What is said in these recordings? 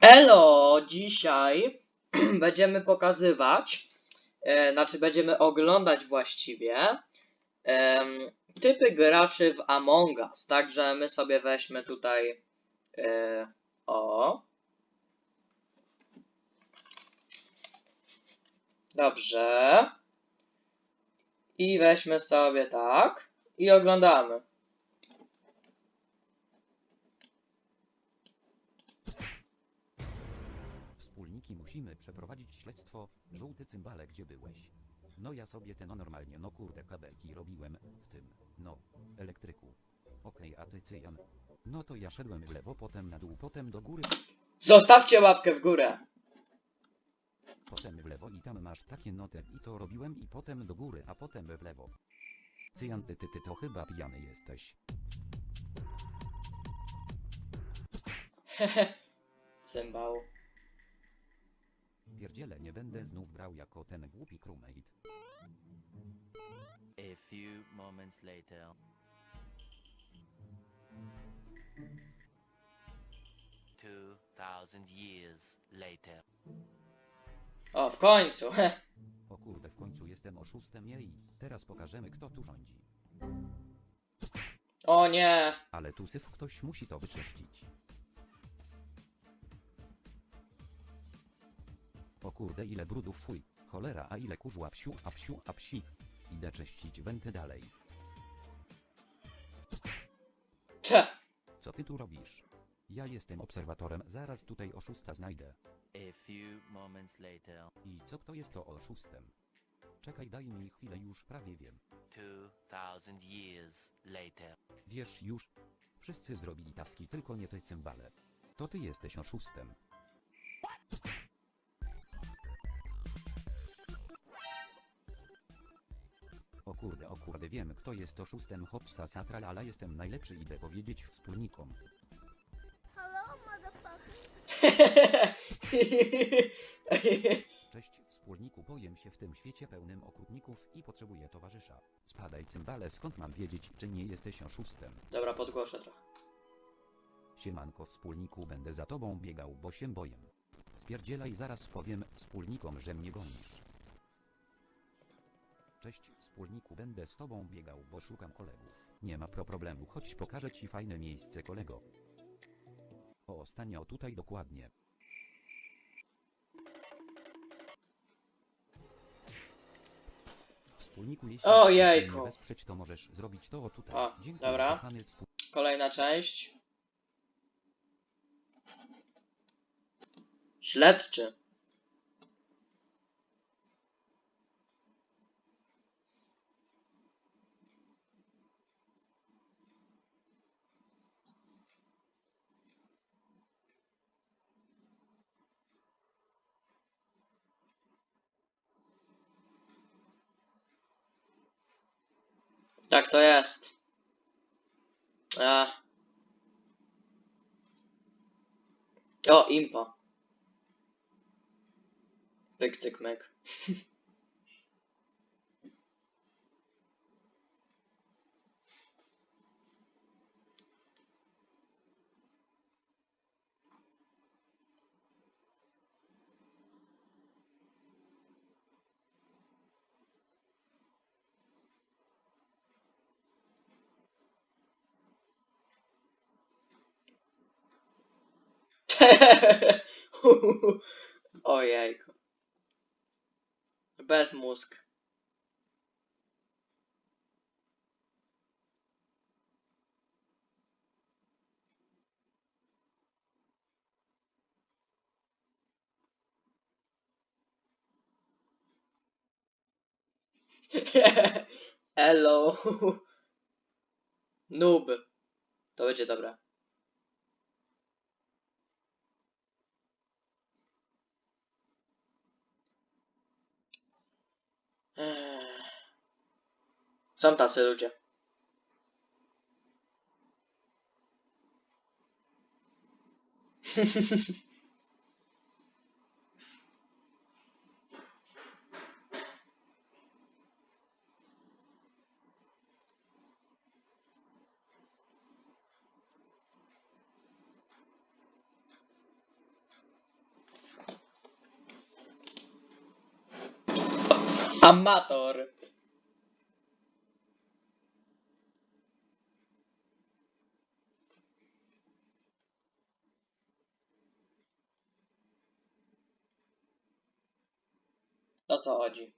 Elo, dzisiaj będziemy pokazywać, e, znaczy będziemy oglądać właściwie em, typy graczy w Among Us. Także my sobie weźmy tutaj e, o. Dobrze. I weźmy sobie tak i oglądamy. Wspólniki musimy przeprowadzić śledztwo. Żółty cymbale, gdzie byłeś? No ja sobie ten no normalnie, no kurde kabelki robiłem w tym, no, elektryku. Okej, a ty cyjan. No to ja szedłem w lewo, potem na dół, potem do góry, Zostawcie łapkę w górę. potem w lewo i tam masz takie noty i to robiłem i potem do góry, a potem w lewo. Cyjan ty ty ty to chyba pijany jesteś. Cymbał. Pierdziele nie będę znów brał jako ten głupi crewmate. A few moments later. Two thousand years later. O, w końcu. O kurde w końcu jestem oszustem jej. Teraz pokażemy kto tu rządzi. O nie. Ale tu syf ktoś musi to wyczyścić. Kurde ile brudów fuj. Cholera a ile kurzu a psiu a psiu a psi. Idę czyścić wenty dalej. Cze. Co ty tu robisz? Ja jestem obserwatorem, zaraz tutaj oszusta znajdę. A few moments later. I co kto jest to oszustem? Czekaj daj mi chwilę już prawie wiem. Two thousand years later. Wiesz już? Wszyscy zrobili taski tylko nie te cymbale. To ty jesteś oszustem. O kurde, o kurde, wiem kto jest oszustem hopsa satral, ale jestem najlepszy idę powiedzieć wspólnikom. Hello, motherfucker. Cześć wspólniku, boję się w tym świecie pełnym okrutników i potrzebuję towarzysza. Spadaj cymbale, skąd mam wiedzieć, czy nie jesteś oszustem? Dobra, podgłoszę trochę. Siemanko wspólniku, będę za tobą biegał, bo się boję. Spierdzielaj, zaraz powiem wspólnikom, że mnie gonisz. Cześć wspólniku, będę z tobą biegał, bo szukam kolegów. Nie ma pro problemu, chodź pokażę ci fajne miejsce kolego. O, stanie o tutaj dokładnie. Wspólniku, jeśli O, chcesz jejku. mnie wesprzeć, to możesz zrobić to o tutaj. O, Dziękuję, dobra. kochany współ... Kolejna część. Śledczy. Tak to jest. Ach. O, impa. Pyk, tyk, myk. Ojejku. Bez mózg. Hello. Noob. To będzie dobre. Eee. Są tacy ludzie. Amator. O co chodzi?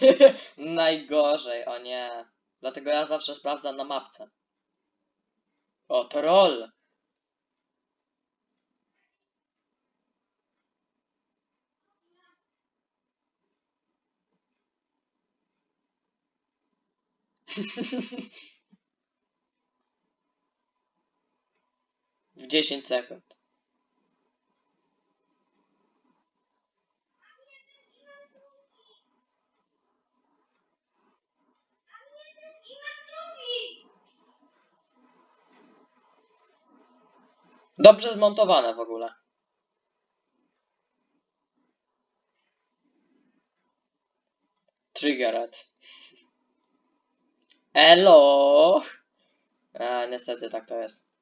Najgorzej, o nie. Dlatego ja zawsze sprawdzam na mapce. O, troll! W 10 sekund. Dobrze zmontowane w ogóle. Triggered. Elo! A, niestety tak to jest.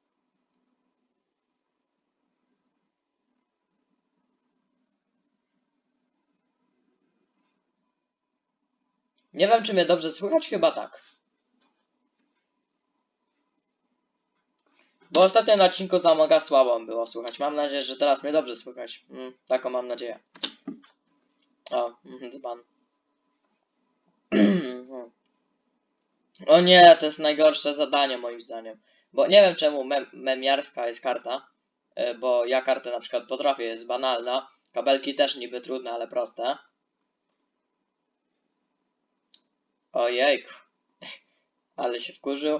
Nie wiem, czy mnie dobrze słychać, chyba tak. Bo ostatnio na odcinku za Amoga słabo było słychać. Mam nadzieję, że teraz mnie dobrze słychać. Mm, taką mam nadzieję. O, mhm, dzban. o nie, to jest najgorsze zadanie moim zdaniem. Bo nie wiem czemu mem memiarska jest karta. y, Bo ja kartę na przykład potrafię, jest banalna. Kabelki też niby trudne, ale proste. Ojejku. Ale się wkurzył.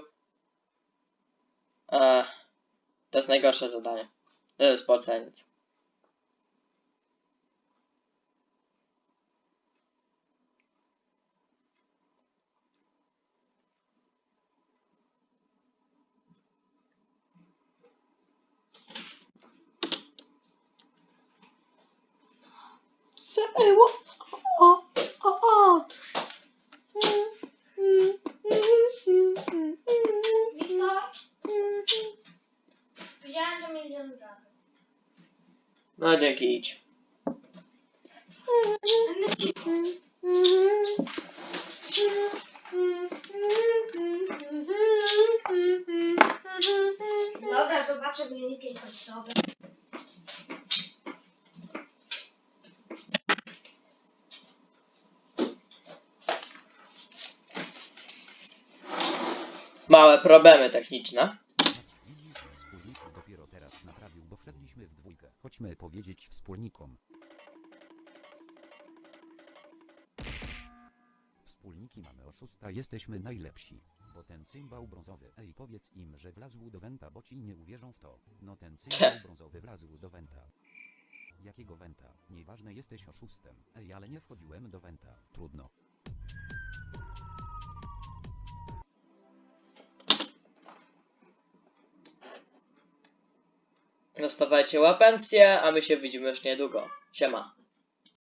Ech, to jest najgorsze zadanie. To jest porceniec. Było. O, o, o. Wiktor? Widziałem to milion razy. No dzięki, idź. Dobra, zobaczę wyniki końcowe. Małe problemy techniczne. Chodźmy powiedzieć wspólnikom. Wspólniki mamy oszusta, jesteśmy najlepsi. Bo ten cymbał brązowy, ej powiedz im, że wlazł do Wenta, bo ci nie uwierzą w to. No ten cymbał brązowy wlazł do Wenta. Jakiego Wenta? Nieważne jesteś oszustem. Ej, ale nie wchodziłem do Wenta. Trudno. Zostawajcie łapencję, a my się widzimy już niedługo. Siema.